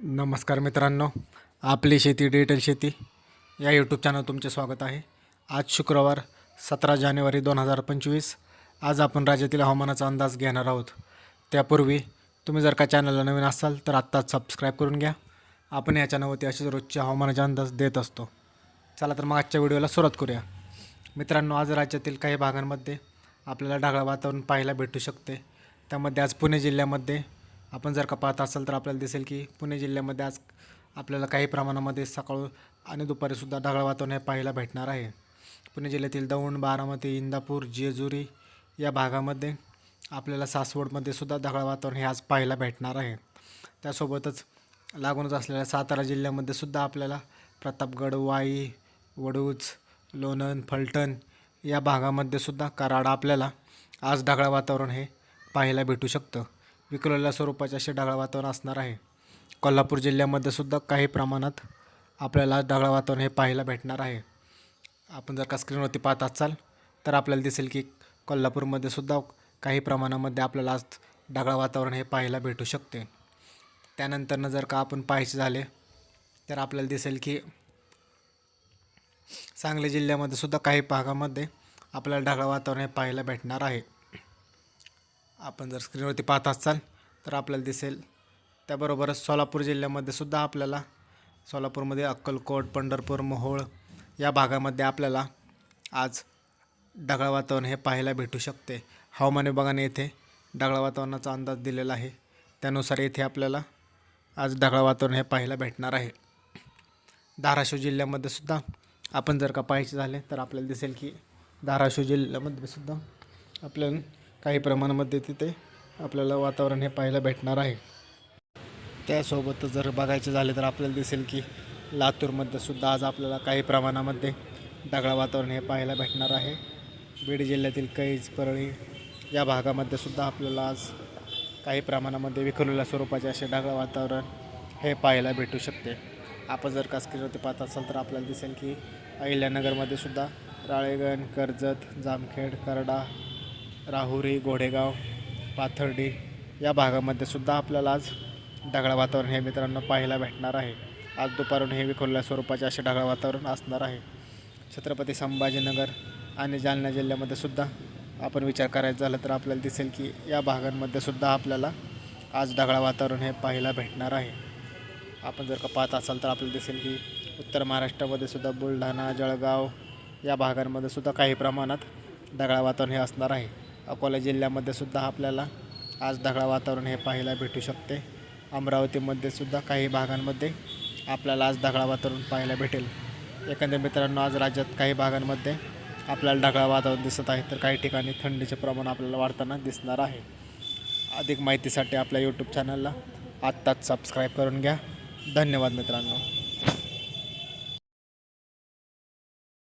नमस्कार मित्रांनो आपली शेती डिजिटल शेती या यूट्यूब चॅनल तुमचे स्वागत आहे. आज शुक्रवार सतरा जानेवारी दोन हजार पंचवीस. आज आपण राज्यातील हवामानाचा अंदाज घेणार आहोत. त्यापूर्वी तुम्ही जर का चॅनलला नवीन असाल तर आत्ताच सबस्क्राईब करून घ्या. आपण या चॅनलवरती असेच रोजच्या हवामानाचा अंदाज देत असतो. चला तर मग आजच्या व्हिडिओला सुरुवात करूया. मित्रांनो आज राज्यातील काही भागांमध्ये आपल्याला ढगाळ वातावरण पाहायला भेटू शकते. त्यामध्ये आज पुणे जिल्ह्यामध्ये आपण जर का पाहत असाल तर आपल्याला दिसेल की पुणे जिल्ह्यामध्ये आज आपल्याला काही प्रमाणामध्ये सकाळ आणि दुपारीसुद्धा ढगाळ वातावरण हे पाहायला भेटणार आहे. पुणे जिल्ह्यातील दौंड बारामती इंदापूर जेजुरी या भागामध्ये आपल्याला सासवडमध्ये सुद्धा ढगाळ वातावरण हे आज पाहायला भेटणार आहे. त्यासोबतच लागूनच असलेल्या सातारा जिल्ह्यामध्ये सुद्धा आपल्याला प्रतापगड वाई वडूज लोणंद फलटण या भागामध्ये सुद्धा कराड आपल्याला आज ढगाळ वातावरण हे पाहायला भेटू शकतं. विखुरलेल्या स्वरूपाचे असे ढगाळ वातावरण असणार आहे. कोल्हापूर जिल्ह्यामध्ये सुद्धा काही प्रमाणात आपल्याला आज ढगाळ वातावरण हे पाहायला भेटणार आहे. आपण जर का स्क्रीनवरती पाहत असाल तर आपल्याला दिसेल की कोल्हापूरमध्ये सुद्धा काही प्रमाणामध्ये आपल्याला आज ढगाळ वातावरण हे पाहायला भेटू शकते. त्यानंतरनं जर का आपण पाहायचे झाले तर आपल्याला दिसेल की सांगली जिल्ह्यामध्ये सुद्धा काही भागामध्ये आपल्याला ढगाळ वातावरण हे पाहायला भेटणार आहे. आपण जर स्क्रीनवरती पाहत असाल तर आपल्याला दिसेल. त्याबरोबरच सोलापूर जिल्ह्यामध्ये सुद्धा आपल्याला सोलापूरमध्ये अक्कलकोट पंढरपूर मोहोळ या भागामध्ये आपल्याला आज ढगाळ वातावरण हे पाहायला भेटू शकते. हवामान विभागाने येथे ढगाळ वातावरणाचा अंदाज दिलेला आहे. त्यानुसार येथे आपल्याला आज ढगाळ वातावरण हे पाहायला भेटणार आहे. धाराशिव जिल्ह्यामध्ये सुद्धा आपण जर का पाहायचे झाले तर आपल्याला दिसेल की धाराशिव जिल्ह्यामध्ये सुद्धा आपल्याला काही प्रमाणामध्ये तिथे आपल्याला वातावरण हे पाहायला भेटणार आहे. त्यासोबतच जर बघायचे झाले तर आपल्याला दिसेल की लातूरमध्ये सुद्धा आज आपल्याला काही प्रमाणामध्ये ढगाळ वातावरण हे पाहायला भेटणार आहे. बीड जिल्ह्यातील कैज परळी या भागामध्ये सुद्धा आपल्याला आज काही प्रमाणामध्ये विखुरलेल्या स्वरूपाचे असे ढगाळ वातावरण हे पाहायला भेटू शकते. आपण जर का स्क्रीनवरती पाहत असाल तर आपल्याला दिसेल की अहिल्यानगरमध्ये सुद्धा राळेगण कर्जत जामखेड करडा राहुरी घोडेगाव पाथर्डी या भागामध्ये सुद्धा आपल्याला आज ढगाळ वातावरण हे मित्रांनो पाहायला भेटणार आहे. आज दुपारून हे विखुरल्या स्वरूपाचे असे ढगाळ वातावरण असणार आहे. छत्रपती संभाजीनगर आणि जालना जिल्ह्यामध्ये सुद्धा आपण विचार करायचा झाला तर आपल्याला दिसेल की या भागांमध्ये सुद्धा आपल्याला आज ढगाळ वातावरण हे पाहायला भेटणार आहे. आपण जर का पाहत असाल तर आपल्याला दिसेल की उत्तर महाराष्ट्रामध्ये सुद्धा बुलढाणा जळगाव या भागांमध्ये सुद्धा काही प्रमाणात ढगाळ वातावरण हे असणार आहे. अकोला जिल्ह्यामध्ये सुद्धा आपल्याला आज ढगाळ वातावरण हे पाहायला भेटू शकते. अमरावतीमध्ये सुद्धा काही भागांमध्ये आपल्याला आज ढगाळ वातावरण पाहायला भेटेल. एकंदर मित्रांनो आज राज्यात काही भागांमध्ये आपल्याला ढगाळ वातावरण दिसत आहे तर काही ठिकाणी थंडीचे प्रमाण आपल्याला वाढताना दिसणार आहे. अधिक माहितीसाठी आपल्या यूट्यूब चॅनलला आत्ताच सबस्क्राईब करून घ्या. धन्यवाद मित्रांनो.